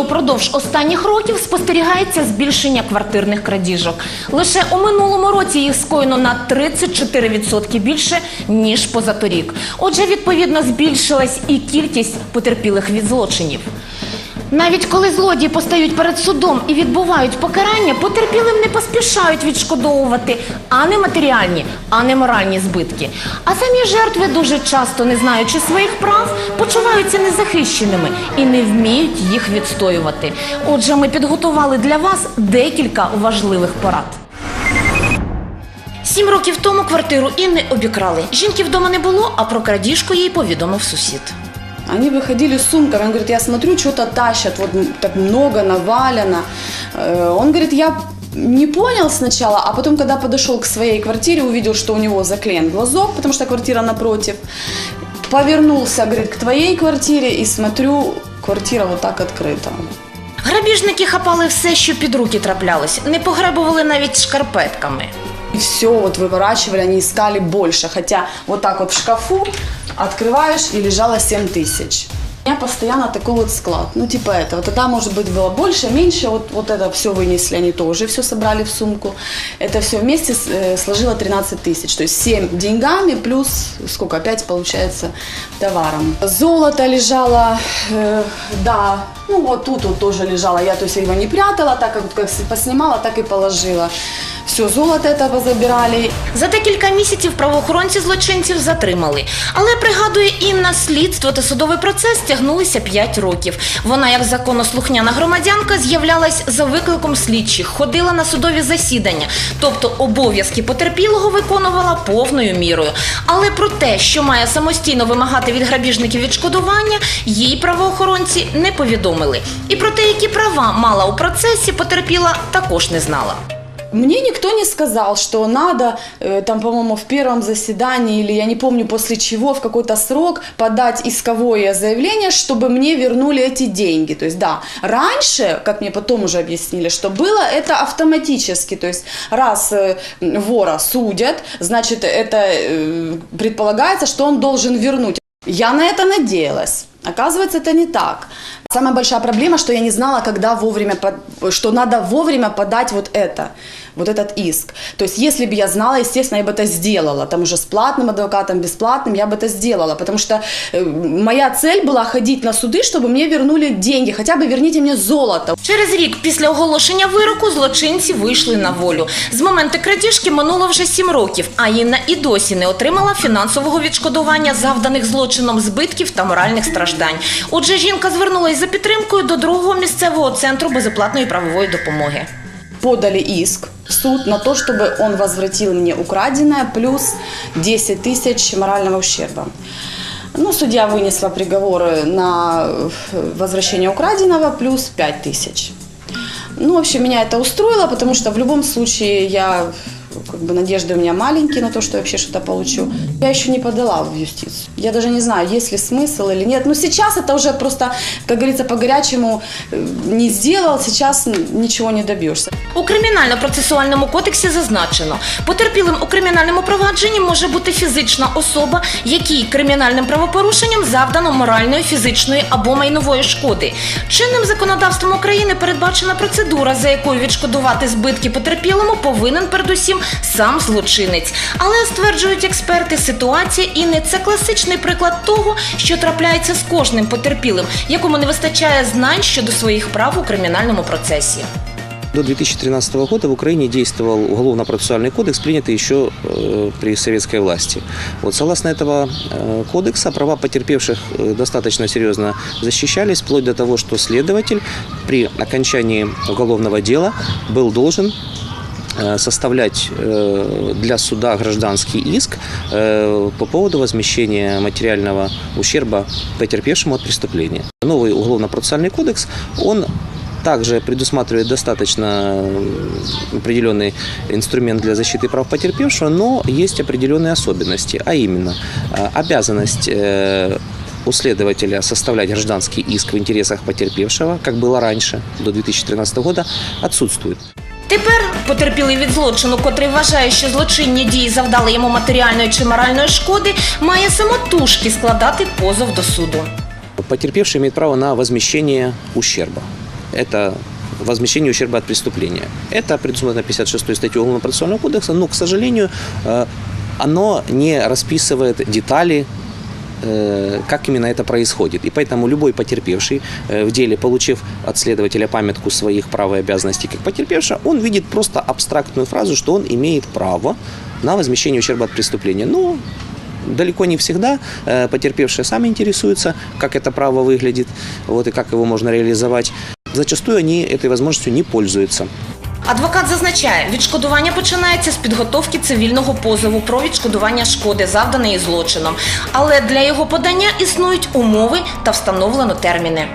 Упродовж останніх років спостерігається збільшення квартирних крадіжок. Лише у минулому році їх скоєно на 34% більше ніж позаторік. Отже, відповідно збільшилась і кількість потерпілих від злочинів. Навіть коли злодії постають перед судом і відбувають покарання, потерпілим не поспішають відшкодовувати а не матеріальні, а не моральні збитки. А самі жертви дуже часто, не знаючи своїх прав, почуваються незахищеними і не вміють їх відстоювати. Отже, ми підготували для вас декілька важливих порад. Сім років тому квартиру Інни обікрали. Жінки вдома не було, а про крадіжку їй повідомив сусід. Они выходили с сумками. Он говорит, я смотрю, что-то тащат, вот м- так много, навалено. Э, Он говорит, я не понял сначала, а потом, когда подошел к своей квартире, увидел, что у него заклеен глазок, потому что квартира напротив. Повернулся, говорит, к твоей квартире и смотрю, квартира вот так открыта. Грабіжники хапали все, що під руки траплялось, не погребували навіть шкарпетками. И все вот выворачивали, они искали больше. Хотя вот так вот в шкафу открываешь и лежало 7 тысяч. У меня постоянно такой вот склад. Ну, типа этого. Тогда, может быть, было больше, меньше. Вот, вот это все вынесли они тоже, все собрали в сумку. Это все вместе с- э, сложило 13 тысяч. То есть 7 деньгами плюс, сколько, опять получается товаром. Золото лежало, э, да, ну вот тут вот тоже лежало. Я то есть его не прятала, так как, как поснимала, так и положила. Все, золото это забирали. За декілька місяців правоохоронці злочинців затримали. Але пригадує Інна, слідство та судовий процес тягнулися 5 років. Вона, як законослухняна громадянка, з'являлась за викликом слідчих, ходила на судові засідання, тобто обов'язки потерпілого виконувала повною мірою. Але про те, що має самостійно вимагати від грабіжників відшкодування, їй правоохоронці не повідомили І про те, які права мала у процесі, потерпіла, також не знала. Мне никто не сказал, что надо, э, там, по-моему, в первом заседании, или я не помню после чего, в какой-то срок подать исковое заявление, чтобы мне вернули эти деньги. То есть, да, раньше, как мне потом уже объяснили, что было это автоматически. То есть, раз э, вора судят, значит, это э, предполагается, что он должен вернуть. Я на это надеялась. Оказывается, это не так. Самая большая проблема, что я не знала, когда вовремя, под- что надо вовремя подать вот это, вот этот иск. То есть, если бы я знала, естественно, я бы это сделала. Там уже с платным адвокатом, бесплатным, я бы это сделала. Потому что э, моя цель была ходить на суды, чтобы мне вернули деньги. Хотя бы верните мне золото. Через рік після оголошення вироку злочинці вийшли на волю. З моменту крадіжки минуло вже сім років, а Інна і досі не отримала фінансового відшкодування завданих злочином збитків та моральних страждань. Отже, жінка звернулася за підтримкою до другого місцевого центру безоплатної правової допомоги. Подали иск в суд на то, чтобы он возвратил мне украденное плюс 10 тысяч морального ущерба. Ну, судья вынесла приговор на э, возвращение украденного плюс 5 тысяч. Ну, в общем, меня это устроило, потому что в любом случае я, как бы, надежды у меня маленькие на то, что я вообще что-то получу. Я еще не подала в юстицию. Я даже не знаю, есть ли смысл или нет. Но сейчас это уже просто, как говорится, по-горячему э, не сделал, сейчас ничего не добьешься. У кримінально-процесуальному кодексі зазначено, потерпілим у кримінальному провадженні може бути фізична особа, якій кримінальним правопорушенням завдано моральної, фізичної або майнової шкоди. Чинним законодавством України передбачена процедура, за якою відшкодувати збитки потерпілому повинен передусім сам злочинець. Але стверджують експерти, ситуація і не це класичний приклад того, що трапляється з кожним потерпілим, якому не вистачає знань щодо своїх прав у кримінальному процесі. До 2013 года в Украине действовал уголовно-процессуальный кодекс, принятый еще э, при советской власти. Вот, согласно этого э, кодекса, права потерпевших э, достаточно серьезно защищались, вплоть до того, что следователь при окончании уголовного дела был должен э, составлять э, для суда гражданский иск э, по поводу возмещения материального ущерба потерпевшему от преступления. Новый уголовно-процессуальный кодекс, он также предусматривает достаточно э, определенный инструмент для защиты прав потерпевшего, но есть определенные особенности, а именно э, обязанность э, у следователя составлять гражданский иск в интересах потерпевшего, как было раньше, до 2013 года, отсутствует. Тепер потерпілий від злочину, котрий вважає, що злочинні дії завдали йому матеріальної чи моральної шкоди, має самотужки складати позов до суду. потерпевший имеет право на возмещение ущерба. Это возмещение ущерба от преступления. Это предусмотрено 56 статьей Уголовно-процессуального кодекса, но, к сожалению, э, оно не расписывает детали э, как именно это происходит. И поэтому любой потерпевший э, в деле, получив от следователя памятку своих прав и обязанностей как потерпевшего, он видит просто абстрактную фразу, что он имеет право на возмещение ущерба от преступления. Но далеко не всегда потерпевшие сами интересуются, как это право выглядит, вот, и как его можно реализовать. Зачастую они этой возможностью не пользуются. Адвокат зазначає, відшкодування починається з підготовки цивільного позову про відшкодування шкоди, завданої злочином. Але для його подання існують умови та встановлено терміни.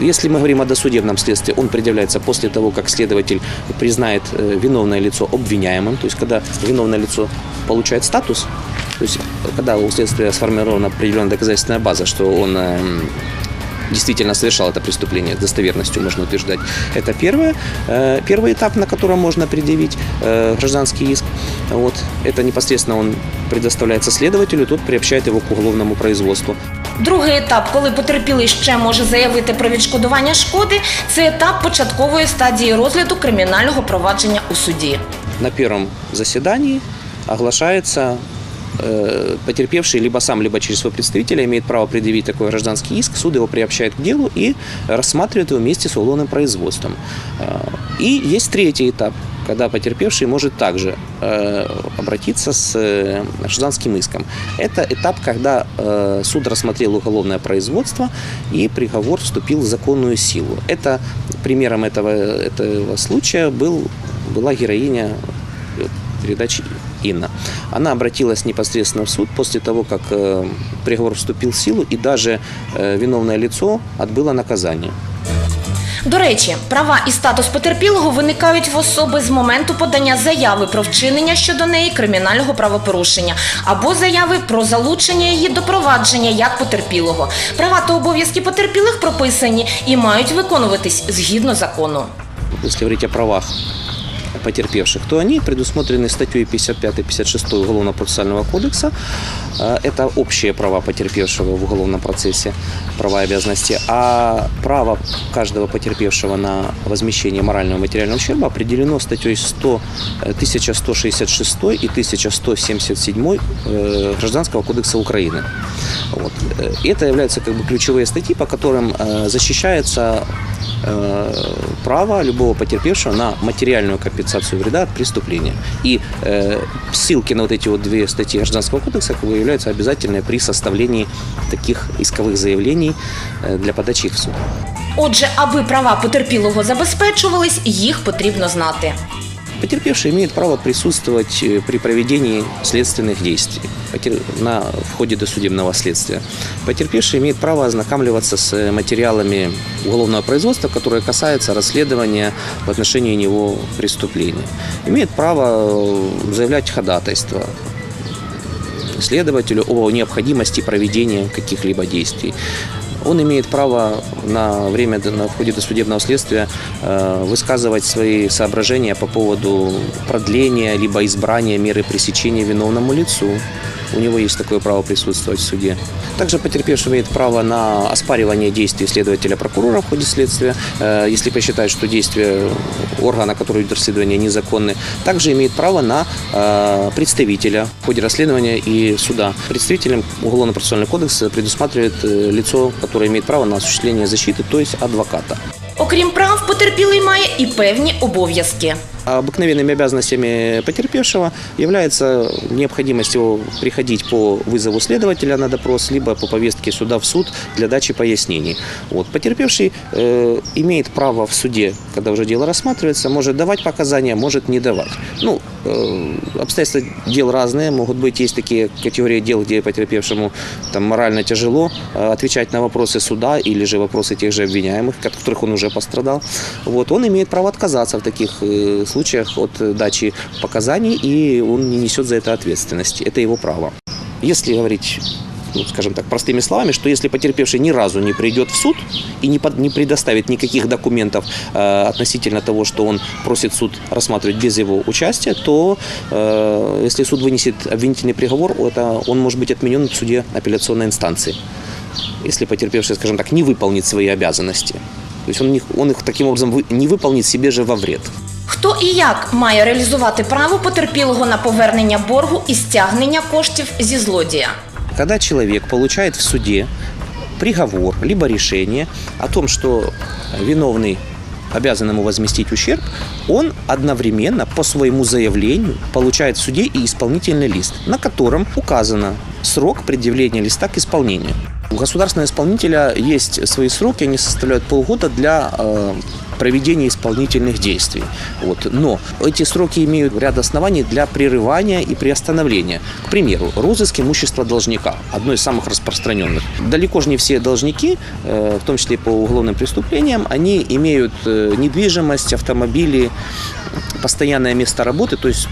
Если мы говорим о досудебном следствии, он предъявляется после того, как следователь признает э, виновное лицо обвиняемым, то есть когда виновное лицо получает статус, то есть когда у следствия сформирована определенная доказательственная база, что он эм, действительно совершал это преступление, достоверностью можно утверждать. Это первое, э, первый этап, на котором можно предъявить э, гражданский иск. Вот. Это непосредственно он предоставляется следователю, тот приобщает его к уголовному производству. Другий етап, коли потерпілий ще може заявити про відшкодування шкоди, це етап початкової стадії розгляду кримінального провадження у суді. на первом заседании оглашается э, потерпевший либо сам, либо через своего представителя имеет право предъявить такой гражданский иск, суд его приобщает к делу и рассматривает его вместе с уголовным производством. Э, И есть третий этап, когда потерпевший может также э, обратиться с э, гражданским иском. Это этап, когда э, суд рассмотрел уголовное производство и приговор вступил в законную силу. Это примером этого, этого случая был, была героиня э, передачи Инна. Она обратилась непосредственно в суд после того, как э, приговор вступил в силу, и даже э, виновное лицо отбыло наказание. До речі, права і статус потерпілого виникають в особи з моменту подання заяви про вчинення щодо неї кримінального правопорушення або заяви про залучення її до провадження як потерпілого. Права та обов'язки потерпілих прописані і мають виконуватись згідно закону. Если говорить о правах потерпевших, то они предусмотрены статьей 55-56 Уголовно-процессуального кодекса. Э, Это общие права потерпевшего в уголовном процессе, права и обязанности. А право каждого потерпевшего на возмещение морального и материального ущерба определено статьей 100, э, 1166 и 1177 э, Гражданского кодекса Украины. Вот. Э, Это являются как бы ключевые статьи, по которым э, защищается э, право любого потерпевшего на материальную компенсацию вреда от преступления. И э, ссылки на вот эти вот две статьи Гражданского кодекса как бы являются обязательны при составлении таких исковых заявлений э, для подачи их в суд. Отже, аби права потерпілого забезпечувались, їх потрібно знати. Потерпевший имеет право присутствовать э, при проведении следственных действий на, в ходе досудебного следствия. Потерпевший имеет право ознакомливаться с э, материалами уголовного производства, которые касаются расследования в отношении него преступления. Имеет право э, заявлять ходатайство следователю о необходимости проведения каких-либо действий. Он имеет право на время на, в ходе досудебного следствия э, высказывать свои соображения по поводу продления либо избрания меры пресечения виновному лицу. У него есть такое право присутствовать в суде. Также потерпевший имеет право на оспаривание действий следователя прокурора в ходе следствия, э, если посчитает, что действия органа, который ведет расследование, незаконны. Также имеет право на э, представителя в ходе расследования и суда. Представителем Уголовно-процессуальный кодекс предусматривает э, лицо, которое имеет право на осуществление защиты, то есть адвоката. Окрім прав, потерпілий має і певні обов'язки. А Обыкновенными обязанностями потерпевшего является необходимость его приходить по вызову следователя на допрос, либо по повестке суда в суд для дачи пояснений. Вот. Потерпевший э, имеет право в суде, когда уже дело рассматривается, может давать показания, может не давать. Ну, э, обстоятельства дел разные, могут быть, есть такие категории дел, где потерпевшему там, морально тяжело э, отвечать на вопросы суда или же вопросы тех же обвиняемых, от которых он уже пострадал. Вот. Он имеет право отказаться в таких э, случаях от э, дачи показаний, и он не несет за это ответственности. Это его право. Если говорить ну, скажем так, простыми словами, что если потерпевший ни разу не придет в суд и не, под- не предоставит никаких документов э, относительно того, что он просит суд рассматривать без его участия, то э, если суд вынесет обвинительный приговор, это он может быть отменен в суде апелляционной инстанции. если потерпевший, скажем так, не выполнит свои обязанности. То есть он их, он их таким образом вы- не выполнит себе же во вред. Хто і як має реалізувати право потерпілого на повернення боргу і стягнення коштів зі злодія? Когда человек получает в суде приговор либо решение о том, что виновный обязан ему возместить ущерб, он одновременно по своему заявлению получает в суде и исполнительный лист, на котором указано срок предъявления листа к исполнению. У государственного исполнителя есть свои сроки, они составляют полгода для э, проведения исполнительных действий. Вот. Но эти сроки имеют ряд оснований для прерывания и приостановления. К примеру, розыск имущества должника, одно из самых распространенных. Далеко же не все должники, э, в том числе по уголовным преступлениям, они имеют э, недвижимость, автомобили, постоянное место работы, то есть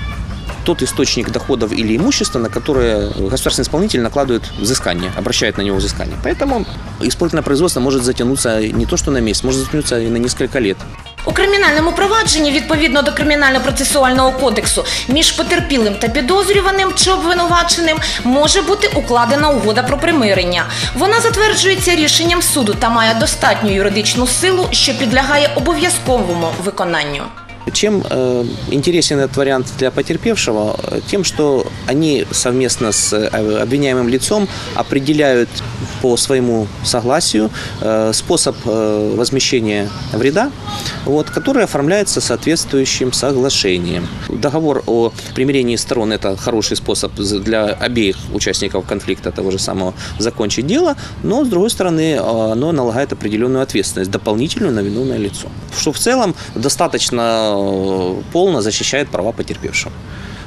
тот источник доходов или имущества, на которое государственный исполнитель накладывает взыскание, обращает на него взыскание. Поэтому исполнительное производство может затянуться не то что на месяц, может затянуться и на несколько лет. У кримінальному провадженні відповідно до кримінально-процесуального кодексу між потерпілим та підозрюваним чи обвинуваченим може бути укладена угода про примирення. Вона затверджується рішенням суду та має достатню юридичну силу, що підлягає обов'язковому виконанню. Чем э, интересен этот вариант для потерпевшего? Э, Тем, что они совместно с э, обвиняемым лицом определяют по своему согласию э, способ э, возмещения вреда, вот, который оформляется соответствующим соглашением. Договор о примирении сторон – это хороший способ для обеих участников конфликта того же самого закончить дело, но, с другой стороны, э, оно налагает определенную ответственность, дополнительную на виновное лицо. Что в целом достаточно полно защищает права потерпевшего.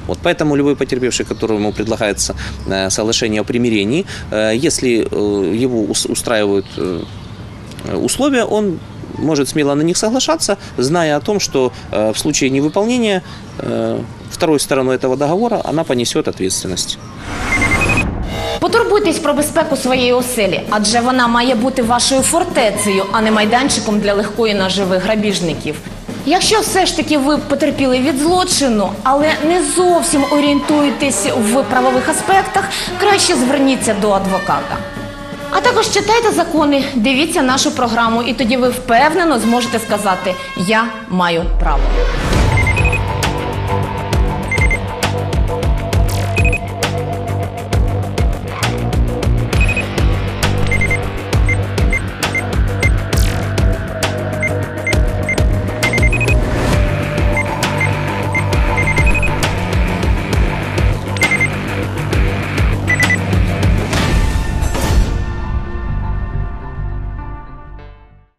Вот поэтому любой потерпевший, которому предлагается э, соглашение о примирении, э, если э, его ус- устраивают э, условия, он может смело на них соглашаться, зная о том, что э, в случае невыполнения э, второй стороной этого договора она понесет ответственность. Потурбуйтесь про безпеку своєї оселі, адже вона має бути вашою фортецею, а не майданчиком для легкої наживи грабіжників. Якщо все ж таки ви потерпіли від злочину, але не зовсім орієнтуєтесь в правових аспектах, краще зверніться до адвоката. А також читайте закони, дивіться нашу програму, і тоді ви впевнено зможете сказати Я маю право.